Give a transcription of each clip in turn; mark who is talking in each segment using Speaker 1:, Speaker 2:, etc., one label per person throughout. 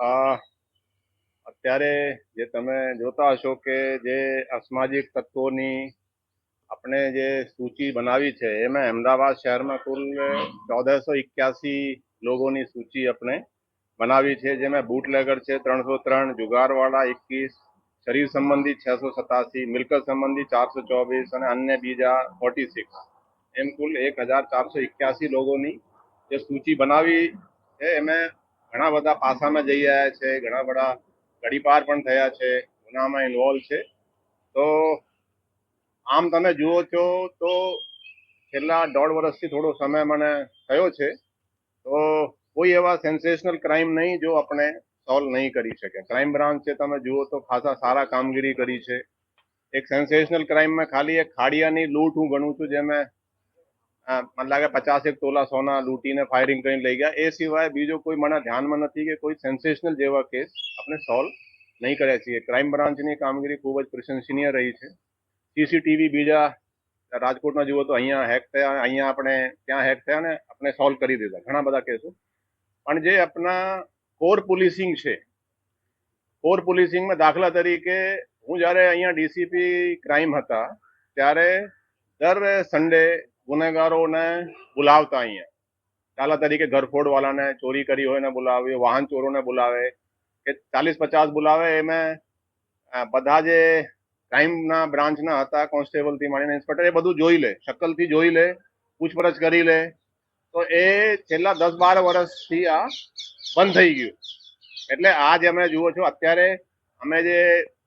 Speaker 1: આ અત્યારે જે તમે જોતા હશો કે જે અસામાજિક તત્વોની આપણે જે સૂચિ બનાવી છે, એમાં અમદાવાદ શહેરમાં કુલ ચૌદસો એક્યાસી લોકોની સૂચિ આપણે બનાવી છે, જેમાં બૂટલેગર છે ત્રણસો ત્રણ જુગારવાળા એકવીસ, શરીર સંબંધી છસો સતાસી મિલકત સંબંધી ચારસો ચોવીસ અને અન્ય બીજા ફોર્ટી સિક્સ એમ કુલ એક હજાર ચારસો એક્યાસી લોકોની જે સૂચિ બનાવી છે, એમાં ઘણા બધા પાસામાં જઈ રહ્યા છે ઘણા બધા ગડીપાર પણ થયા છે ગુનામાં ઇન્વોલ્વ છે. તો આમ તમે જુઓ છો તો છેલ્લા દોઢ વર્ષથી થોડો સમય મને થયો છે. તો કોઈ એવા સેન્સેશનલ ક્રાઇમ નહીં જો આપણે સોલ્વ નહીં કરી શકે ક્રાઇમ બ્રાન્ચ છે તમે જુઓ તો ખાસા સારા કામગીરી કરી છે. એક સેન્સેશનલ ક્રાઇમમાં ખાલી એક ખાડિયાની લૂંટ હું ગણું છું જેમાં અ, મને લાગે પચાસેક તોલા સોના લૂંટીને ફાયરિંગ કરીને લઈ ગયા. એ સિવાય બીજો કોઈ મને ધ્યાનમાં નથી કે કોઈ સેન્સેશનલ જેવા કેસ આપણે સોલ્વ નહીં કર્યા છીએ. ક્રાઇમ બ્રાન્ચની કામગીરી ખૂબ જ પ્રશંસનીય રહી છે. સીસીટીવી બીજા રાજકોટમાં જુઓ તો અહીંયા હેક થયા, અહીંયા આપણે ત્યાં હેક થયા ને આપણે સોલ્વ કરી દીધા. ઘણા બધા કેસો પણ જે આપણા કોર પોલીસિંગ છે કોર પોલીસિંગમાં દાખલા તરીકે હું જ્યારે અહીંયા ડીસીપી ક્રાઇમ હતા, ત્યારે દર સન્ડે ગુનેગારોને બોલાવતા અહીંયા. દાખલા તરીકે ઘરફોડ વાળાને ચોરી કરી હોય ને બોલાવે વાહન ચોરોને બોલાવે, કે ચાલીસ પચાસ બોલાવે, એમાં બધા જે ક્રાઇમના બ્રાન્ચના હતા, કોન્સ્ટેબલથી માંડીને ઇન્સ્પેક્ટર, એ બધું જોઈ લે શકલથી જોઈ લે, પૂછપરછ કરી લે. તો એ છેલ્લા દસ બાર વર્ષથી આ બંધ થઈ ગયું. એટલે આ અમે જુઓ છો, અત્યારે અમે જે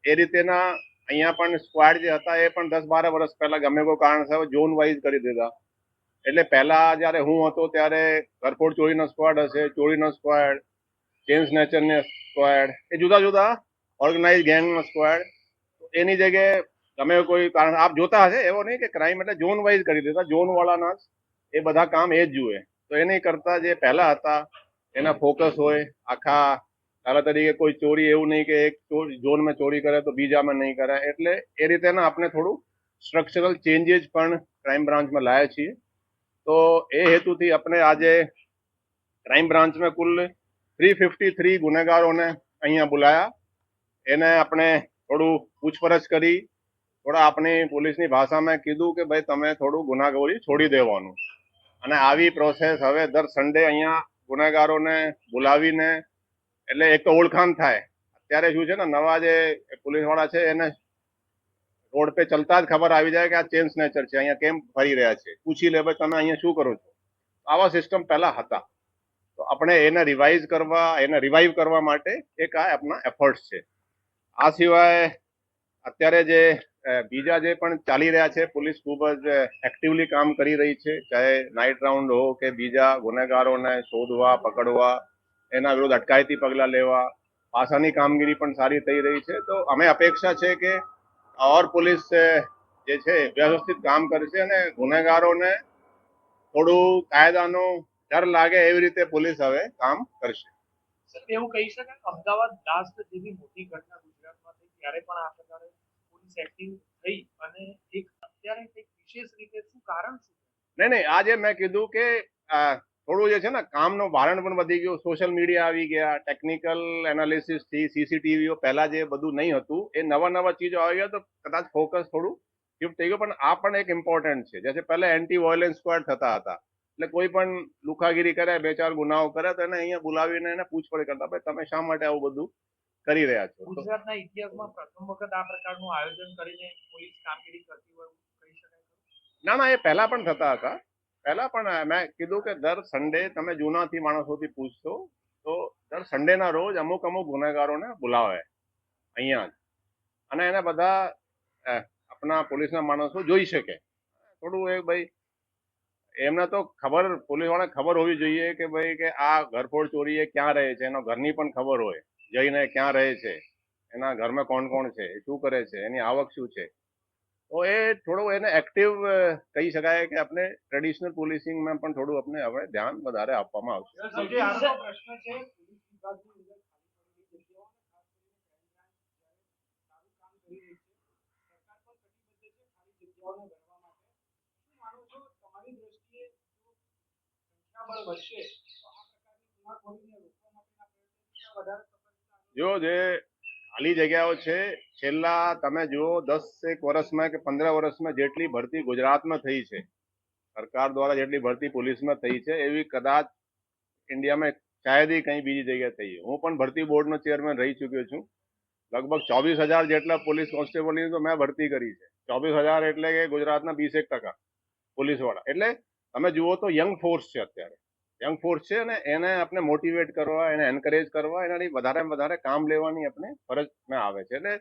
Speaker 1: એ રીતેના અહીંયા પણ સ્ક્વાડ જે હતા એ પણ દસ બાર વર્ષ પહેલા ગમે કોઈ કારણસર ઝોન વાઇઝ કરી દીધા. એટલે પહેલા જ્યારે હું હતો ત્યારે ઘરફોડ ચોરીનો સ્ક્વાડ હશે, ચોરીનો સ્ક્વાડ ચેન સ્નેચરનો સ્ક્વાડ એ જુદા જુદા ઓર્ગેનાઇઝ ગેંગનો સ્ક્વાડ એની જગ્યાએ તમે કોઈ કારણ આપ જોતા હશે એવો નહીં કે ક્રાઇમ એટલે ઝોન વાઇઝ કરી દેતા ઝોન વાળાના એ બધા કામ એ જ જુએ. તો એની કરતા જે પહેલા હતા, એના ફોકસ હોય, આખા દાખલા તરીકે કોઈ ચોરી એવું નહીં કે એક ઝોનમાં ચોરી કરે તો બીજામાં નહીં કરે. એટલે એ રીતે આપણે થોડું સ્ટ્રક્ચરલ ચેન્જીસ પણ ક્રાઇમ બ્રાન્ચમાં લાયા છીએ. તો એ હેતુથી આપણે આજે ક્રાઇમ બ્રાન્ચમાં કુલ થ્રી ફિફ્ટી થ્રી ગુનેગારોને અહીંયા બોલાયા. એને આપણે થોડું પૂછપરછ કરી. થોડા આપણી પોલીસની ભાષામાં કીધું કે ભાઈ તમે થોડું ગુનાખોરી છોડી દેવાનું. અને આવી પ્રોસેસ હવે દર સન્ડે અહીંયા ગુનેગારોને બોલાવીને એટલે એક તો ઓળખાણ થાય. અત્યારે શું છે ને, નવા જે પોલીસવાળા છે, એને રોડ પે ચલતા જ ખબર આવી જાય કે આ ચેન સ્નેચર છે, અહીંયા કેમ ફરી રહ્યા છે. પૂછી લે, ભાઈ, તમે અહીંયા શું કરો છો? આવા સિસ્ટમ પહેલા હતા. તો આપણે એને રિવાઇઝ કરવા, એને રિવાઇવ કરવા માટે એક આ આપણા એફર્ટ્સ છે. આ સિવાય અત્યારે જે બીજા જે પણ ચાલી રહ્યા છે, પોલીસ ખૂબ જ એક્ટિવલી કામ કરી રહી છે. ચાહે નાઇટ રાઉન્ડ હો કે બીજા ગુનેગારોને શોધવા, પકડવા એના વિરુદ્ધ અટકાયતી પગલાં લેવા પાસાની કામગીરી પણ સારી થઈ રહી છે. તો અમે અપેક્ષા છે કે ઓર પોલીસ જે છે વ્યવસ્થિત કામ કરશે અને ગુનેગારોને થોડું કાયદાનો ડર લાગે એવી રીતે પોલીસ હવે કામ કરશે.
Speaker 2: એવું કહી શકાય અમદાવાદ લાસ્ટ જેવી મોટી ઘટના ગુજરાતમાં થઈ ત્યારે પણ આ પ્રકારે પોલીસ એક્ટિવ થઈ અને એક અત્યારે કંઈક વિશેષ રીતે શું કારણ શું
Speaker 1: નહીં નહીં આજે મેં કીધું કે થોડું જે છે ને કામનો ભારણ પણ વધી ગયું. સોશિયલ મીડિયા આવી ગયા ટેકનિકલ એનાલિસિસથી સીસીટીવીઓ પહેલા જે બધું નહીં હતું એ નવા નવા ચીજો આવી ગયા તો કદાચ ફોકસ થોડું શિફ્ટ થઈ ગયું. પણ આ પણ એક ઇમ્પોર્ટન્ટ છે. જેસે પહેલા એન્ટી વાયોલન્સ સ્ક્વોડ થતા હતા. એટલે કોઈ પણ લુખાગીરી કરે બે ચાર ગુનાઓ કરે તો એને અહીંયા બોલાવીને એને પૂછપરછ કરતા ભાઈ તમે શા માટે આવું બધું કરી રહ્યા છો?
Speaker 2: ગુજરાતના ઇતિહાસમાં પ્રથમ વખત આ પ્રકારનું આયોજન કરીને પોલીસ કામગીરી કરતી હોય કહી શકાય
Speaker 1: ના ના એ પહેલા પણ થતા હતા. પહેલા પણ મેં કીધું કે દર સન્ડે તમે જૂનાથી માણસોથી પૂછશો, તો દર સન્ડેના રોજ અમુક અમુક ગુનેગારોને બોલાવે અહીંયા જ. અને એને બધા આપણા પોલીસના માણસો જોઈ શકે. થોડું એ ભાઈ, એમને તો ખબર, પોલીસવાળાને ખબર હોવી જોઈએ કે ભાઈ કે આ ઘરફોડ ચોરી એ ક્યાં રહે છે? એનો ઘરની પણ ખબર હોય. જઈને ક્યાં રહે છે? એના ઘરમાં કોણ કોણ છે? શું કરે છે? એની આવક શું છે? તો એ થોડું એને એક્ટિવ કહી શકાય કે આપણે ટ્રેડિશનલ પોલીસિંગમાં પણ થોડું આપણે હવે ધ્યાન વધારે આપવામાં આવશે
Speaker 2: સૌથી આગળનો પ્રશ્ન છે પોલીસ વિભાગની અંદર ખાલી પડેલી જગ્યાઓ અને ખાસ કરીને crime branch જ્યારે સારું કામ કરી રહી છે સરકાર પણ કટિબદ્ધ છે ખાલી જગ્યાઓને ભરવા માટે શું માનો છો તમારી દ્રષ્ટિએ જો સંખ્યાબળ વધશે તો આ પ્રકારની ગુનાખોરીને રોકવા માટેના પ્રયત્નો કેટલા વધારે સફળ
Speaker 1: જો જે ખાલી જગ્યાઓ છે. છેલ્લા તમે જુઓ, દસ એક વર્ષમાં કે પંદર વર્ષમાં જેટલી ભરતી ગુજરાતમાં થઈ છે. સરકાર દ્વારા જેટલી ભરતી પોલીસમાં થઈ છે, એવી કદાચ ઇન્ડિયામાં શાયદ કઈ બીજી જગ્યાએ થઈ હું પણ ભરતી બોર્ડનો ચેરમેન રહી ચૂક્યો છું. લગભગ ચોવીસ હજાર જેટલા પોલીસ કોન્સ્ટેબલની તો મેં ભરતી કરી છે. ચોવીસ હજાર એટલે કે ગુજરાતના વીસ એક ટકા પોલીસવાળા. એટલે તમે જુઓ તો યંગ ફોર્સ છે અત્યારે. યંગ ફોર્સ છે અને એને આપણે મોટિવેટ કરવા એને એન્કરેજ કરવા એનાથી વધારે વધારે કામ લેવાની આપણે ફરજમાં આવે છે. એટલે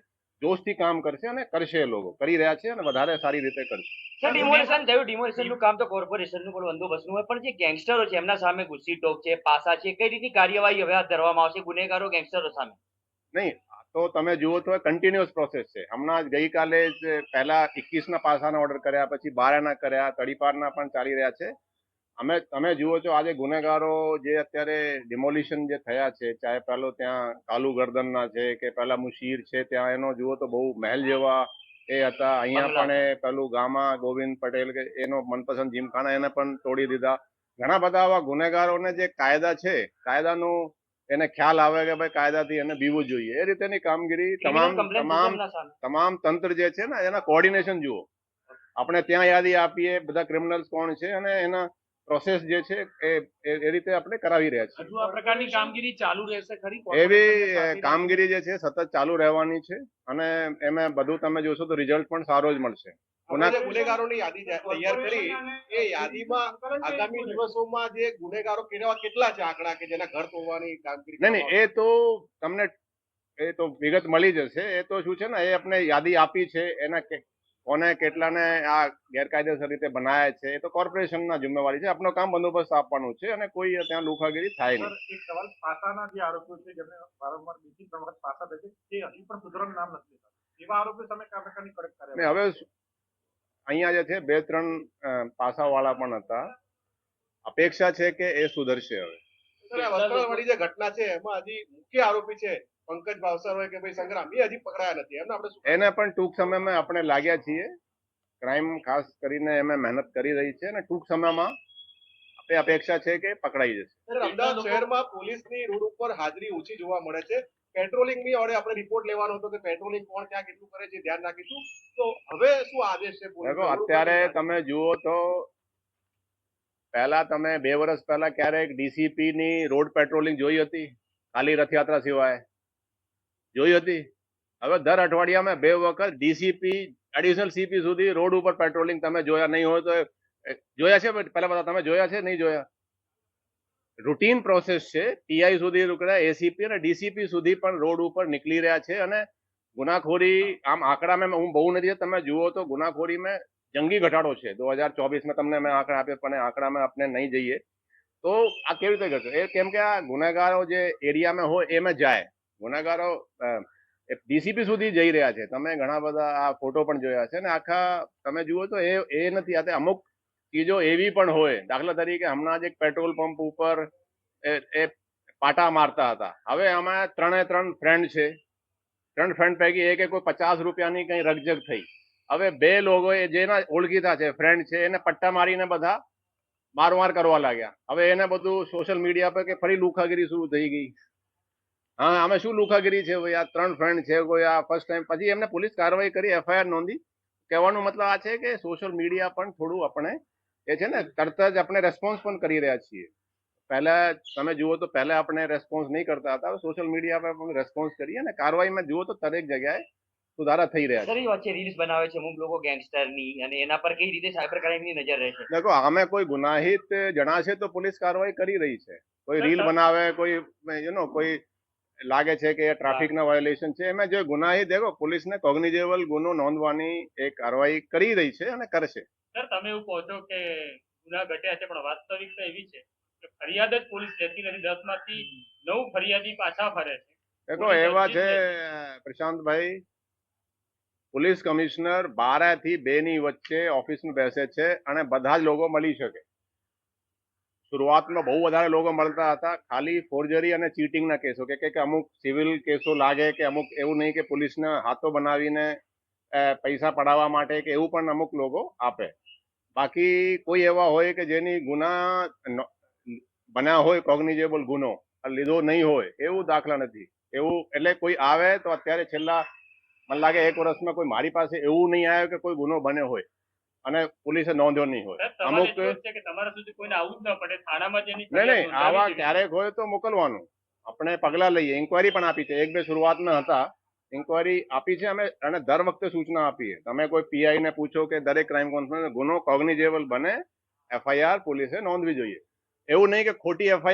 Speaker 1: જોશથી કામ કરશે અને કરશે લોકો. કરી રહ્યા છે અને વધારે સારી રીતે કરશે.
Speaker 3: સર ડિમોલિશન થયું. ડિમોલિશનનું કામ તો કોર્પોરેશનનું પણ બંદોબસ્તનું હોય પણ જે ગેંગસ્ટરો છે એમના સામે ગુસ્સી ટોક છે પાસા છે કઈ રીતની કાર્યવાહી હવે હાથ ધરવામાં આવશે? ગુનેગારો ગેંગસ્ટરો સામે?
Speaker 1: નહીં તો તમે જુઓ તો કન્ટિન્યુઅસ પ્રોસેસ છે. હમણાં જ ગઈકાલે જ પહેલા એકવીસના પાસાના ઓર્ડર કર્યા પછી બારાના કર્યા તડીપારના પણ ચાલી રહ્યા છે. અમે તમે જુઓ છો આજે ગુનેગારો જે અત્યારે ડિમોલિશન જે થયા છે ચાહે પેલો ત્યાં કાલુ ગરદનના છે કે પેલા મુશીર છે ત્યાં એનો જુઓ તો બહુ મહેલ જેવા એ હતા. અહીંયા પણ પેલું ગામા ગોવિંદ પટેલ કે એનો મનપસંદ જીમખાના એને પણ તોડી દીધા. ઘણા બધા આવા ગુનેગારોને જે કાયદા છે કાયદાનું એને ખ્યાલ આવે કે ભાઈ કાયદાથી એને બીવું જોઈએ. એ રીતેની કામગીરી તમામ તમામ તમામ તંત્ર જે છે ને એના કોઓર્ડિનેશન જુઓ. આપણે ત્યાં યાદી આપીએ બધા ક્રિમિનલ્સ કોણ છે અને એના પ્રોસેસ જે છે એ એ રીતે આપણે કરાવી રહ્યા છીએ.
Speaker 2: હજુ આ પ્રકારની કામગીરી ચાલુ રહેશે ખરી?
Speaker 1: એવી કામગીરી જે છે સતત ચાલુ રહેવાની છે અને એમાં બધું તમે જોશો તો રિઝલ્ટ પણ સારો જ મળશે.
Speaker 4: ગુનેગારોની યાદી તૈયાર કરી એ યાદીમાં આગામી દિવસોમાં જે ગુનેગારો કેવા કેટલા છે આંકડા કે જેના ઘર તોડવાની કામગીરી
Speaker 1: નહીં નહીં એ તો તમને એ તો વિગત મળી જશે. એ તો શું છે ને એ આપણે યાદી આપી છે એના કે- કોને કેટલાને આ ગેરકાયદેસર રીતે બનાયા છે એ તો કોર્પોરેશનના જિમ્મેવારી છે. આપનો કામ બંદોબસ્ત આપવાનું છે અને કોઈ ત્યાં લુખાગીરી થાય નહીં.
Speaker 2: સર, એક સવાલ પાસાના જે આરોપીઓ છે જેમને વારંવાર બીજી પ્રમાણે પાસા દે છે તે હજી પણ સુધરવાનું નામ નથી એવા આરોપીઓ તમે કયા પ્રકારની કડક કર્યા
Speaker 1: હવે અહીંયા જે છે બે ત્રણ પાસાવાળા પણ હતા. અપેક્ષા છે કે એ સુધરશે હવે.
Speaker 4: આ જે ઘટના છે એમાં હજી મુખ્ય આરોપી છે પંકજ ભાવસર હોય કે ભાઈ સંગ્રામ એ હજી પકડાયા નથી. એમને આપણે
Speaker 1: એને પણ ટૂંક સમયમાં આપણે લાગ્યા છીએ. ક્રાઇમ ખાસ કરીને એમાં મહેનત કરી રહી છે અને ટૂંક સમયમાં આપણે અપેક્ષા છે કે પકડાઈ જશે.
Speaker 4: અમદાવાદ શહેરમાં પોલીસની રોડ ઉપર હાજરી ઓછી જોવા મળે છે. પેટ્રોલિંગની ઓડે આપણે રિપોર્ટ લેવાનો હતો કે પેટ્રોલિંગ કોણ ક્યાં કેટલું કરે છે ધ્યાન રાખીશું. તો હવે શું આદેશ છે પોલીસનો?
Speaker 1: દેખો અત્યારે તમે જુઓ તો પહેલા તમે બે વર્ષ પહેલા ક્યારેક ડીસીપી ની રોડ પેટ્રોલિંગ જોઈ હતી ખાલી રથયાત્રા સિવાય. જોઈ હતી. હવે દર અઠવાડિયામાં બે વખત ડીસીપી એડિશનલ સીપી સુધી રોડ ઉપર પેટ્રોલિંગ તમે જોયા નહીં હોય તો જોયા છે પહેલા બધા તમે જોયા છે નહીં જોયા? રૂટીન પ્રોસેસ છે. પીઆઈ સુધી રોકડા એસીપી અને ડીસીપી સુધી પણ રોડ ઉપર નીકળી રહ્યા છે અને ગુનાખોરી આમ આંકડામાં હું બહુ નથી તમે જુઓ તો ગુનાખોરીમાં જંગી ઘટાડો છે. દો હજાર ચોવીસમાં તમને મેં આંકડા આપ્યા પણ આંકડામાં આપણે નહીં જઈએ. તો આ કેવી રીતે કરશે એ કેમ કે આ ગુનેગારો જે એરિયામાં હોય એમાં જાય. ગુનેગારો ડીસીપી સુધી જઈ રહ્યા છે. તમે ઘણા બધા આ ફોટો પણ જોયા છે ને આખા તમે જુઓ તો એ એ નથી. આ અમુક ચીજો એવી પણ હોય. દાખલા તરીકે હમણાં જ એક પેટ્રોલ પંપ ઉપર એ પાટા મારતા હતા. હવે આમાં ત્રણે ત્રણ ફ્રેન્ડ છે. ત્રણ ફ્રેન્ડ પૈકી એક કોઈ પચાસ રૂપિયાની કઈ રકજક થઈ. હવે બે લોકો જેના ઓળખીતા છે ફ્રેન્ડ છે, એને પટ્ટા મારીને બધા મારમાર કરવા લાગ્યા. હવે એને બધું સોશિયલ મીડિયા પર કે ફરી લુખાગીરી શરૂ થઈ ગઈ. હા આમે શું લુખાગીરી છે? ભાઈ આ ત્રણ ફ્રેન્ડ છે કોઈ આ ફર્સ્ટ ટાઈમ પછી એમને પોલીસ કાર્યવાહી કરી એફઆઈઆર નોંધી. કહેવાનો મતલબ આ છે કે સોશિયલ મીડિયા પણ થોડું આપણે એ છે ને તરત જ આપણે રેસ્પોન્સ પણ કરી રહ્યા છીએ. પહેલા તમે જુઓ તો પહેલા આપણે રેસ્પોન્સ નહીં કરતા હતા. સોશિયલ મીડિયા પર પણ રેસ્પોન્સ કરીએ અને કાર્યવાહીમાં જુઓ તો દરેક જગ્યાએ સુધારા થઈ રહ્યા છે.
Speaker 3: વાત છે રીલ્સ બનાવે છે અમુક લોકો ગેંગસ્ટરની અને એના પર કઈ રીતે સાયબર ક્રાઇમની નજર રહેશે
Speaker 1: દેખો આમે કોઈ ગુનાહિત જણાશે તો પોલીસ કાર્યવાહી કરી રહી છે. કોઈ રીલ બનાવે કોઈ યુ નો કોઈ લાગે છે કે ટ્રાફિક ના વાયોલેશન છે. એમાં જો ગુનાહી દેખો પોલીસને કોગ્નિજેબલ ગુનો નોંધવાની એક કાર્યવાહી કરી રહી છે અને કરશે.
Speaker 2: સર તમે એવું કહો છો કે ગુના ઘટ્યા છે પણ વાસ્તવિકતા એવી છે કે ફરિયાદ જ પોલીસ લેતી નથી. દસમાંથી નવ ફરિયાદી પાછા ફરે છે.
Speaker 1: દેખો એવા છે પ્રશાંતભાઈ પોલીસ કમિશનર બારા થી બે ની વચ્ચે ઓફિસમાં બેસે છે અને બધા જ લોકો મળી શકે. શરૂઆતમાં બહુ વધારે લોકો મળતા હતા. ખાલી ફોર્જરી અને ચીટિંગના કેસો કે અમુક સિવિલ કેસો લાગે કે, અમુક એવું નહીં કે પોલીસને હાથો બનાવીને પૈસા પડાવવા માટે કે એવું પણ અમુક લોકો આપે. બાકી કોઈ એવા હોય કે જેની ગુના બન્યા હોય કોગ્નિજેબલ ગુનો લીધો નહીં હોય, એવું દાખલા નથી. એવું એટલે કોઈ આવે તો અત્યારે છેલ્લા, મને લાગે એક વર્ષમાં કોઈ મારી પાસે એવું નહીં આવ્યું કે કોઈ ગુનો બન્યો હોય. અને પોલીસે નોંધ્યો નહીં હોય. અમુક
Speaker 5: એટલું જ છે કે તમારા સુધી કોઈને આવવું જ ન પડે? થાણામાં જેની
Speaker 1: નહીં નહીં આવા ક્યારેક હોય તો મોકલવાનું. આપણે પગલા લઈએ. ઇન્કવાયરી પણ આપી છે. એક બે શરૂઆતમાં હતા. ઇન્કવાયરી આપી છે અમે અને દર વખતે સૂચના આપીએ. તમે કોઈ પીઆઈ ને પૂછો કે દરેક ક્રાઇમ કોન્ફરન્સ ગુનો કોગ્નિજેબલ બને એફઆઈઆર પોલીસે નોંધવી જોઈએ. એવું નહીં કે ખોટી એફઆઈઆર